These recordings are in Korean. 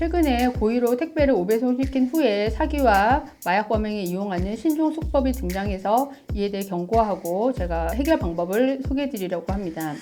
최근에 고의로 택배를 오배송시킨 후에 사기와 마약 범행에 이용하는 신종 수법이 등장해서 이에 대해 경고하고 제가 해결 방법을 소개해 드리려고 합니다.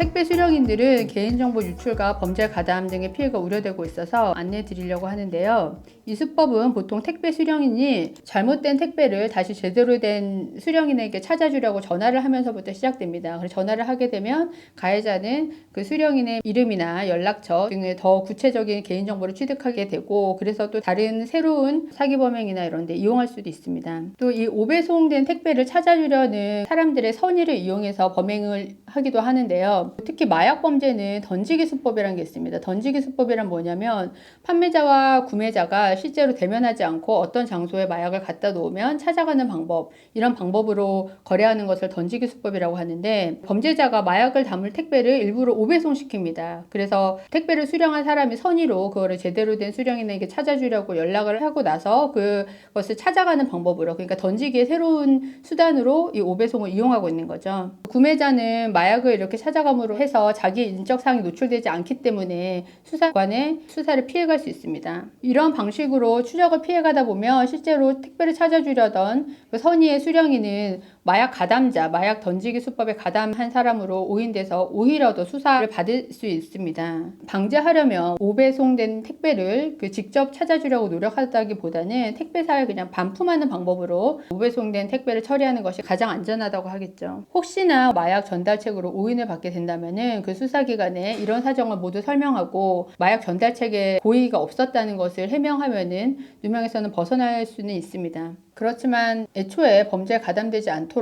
택배 수령인들은 개인정보 유출과 범죄 가담 등의 피해가 우려되고 있어서 안내해 드리려고 하는데요. 이 수법은 보통 택배 수령인이 잘못된 택배를 다시 제대로 된 수령인에게 찾아주려고 전화를 하면서부터 시작됩니다. 그래서 전화를 하게 되면 가해자는 그 수령인의 이름이나 연락처 등의 더 구체적인 개인정보를 취득하게 되고 그래서 또 다른 새로운 사기 범행이나 이런 데 이용할 수도 있습니다. 또 이 오배송된 택배를 찾아주려는 사람들의 선의를 이용해서 범행을 하기도 하는데요. 특히 마약 범죄는 던지기 수법이라는 게 있습니다. 던지기 수법이란 뭐냐면 판매자와 구매자가 실제로 대면하지 않고 어떤 장소에 마약을 갖다 놓으면 찾아가는 방법, 이런 방법으로 거래하는 것을 던지기 수법이라고 하는데 범죄자가 마약을 담을 택배를 일부러 오배송 시킵니다. 그래서 택배를 수령한 사람이 선의로 그거를 제대로 된 수령인에게 찾아주려고 연락을 하고 나서 그것을 찾아가는 방법으로 그러니까 던지기의 새로운 수단으로 이 오배송을 이용하고 있는 거죠. 구매자는 마약을 이렇게 찾아 감으로 해서 자기 인적 사항이 노출되지 않기 때문에 수사관의 수사를 피해갈 수 있습니다. 이런 방식으로 추적을 피해가다 보면 실제로 택배를 찾아주려던 그 선의의 수령인은 마약 가담자, 마약 던지기 수법에 가담한 사람으로 오인돼서 오히려 더 수사를 받을 수 있습니다. 방지하려면 오배송된 택배를 그 직접 찾아주려고 노력하다기보다는 택배사에 그냥 반품하는 방법으로 오배송된 택배를 처리하는 것이 가장 안전하다고 하겠죠. 혹시나 마약 전달책으로 오인을 받게 된다면은 그 수사기관에 이런 사정을 모두 설명하고 마약 전달책에 고의가 없었다는 것을 해명하면은 누명에서는 벗어날 수는 있습니다. 그렇지만 애초에 범죄에 가담되지 않도록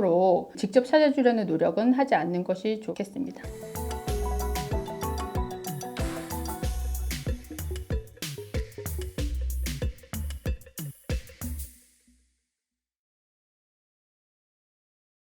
직접 찾아주려는 노력은 하지 않는 것이 좋겠습니다.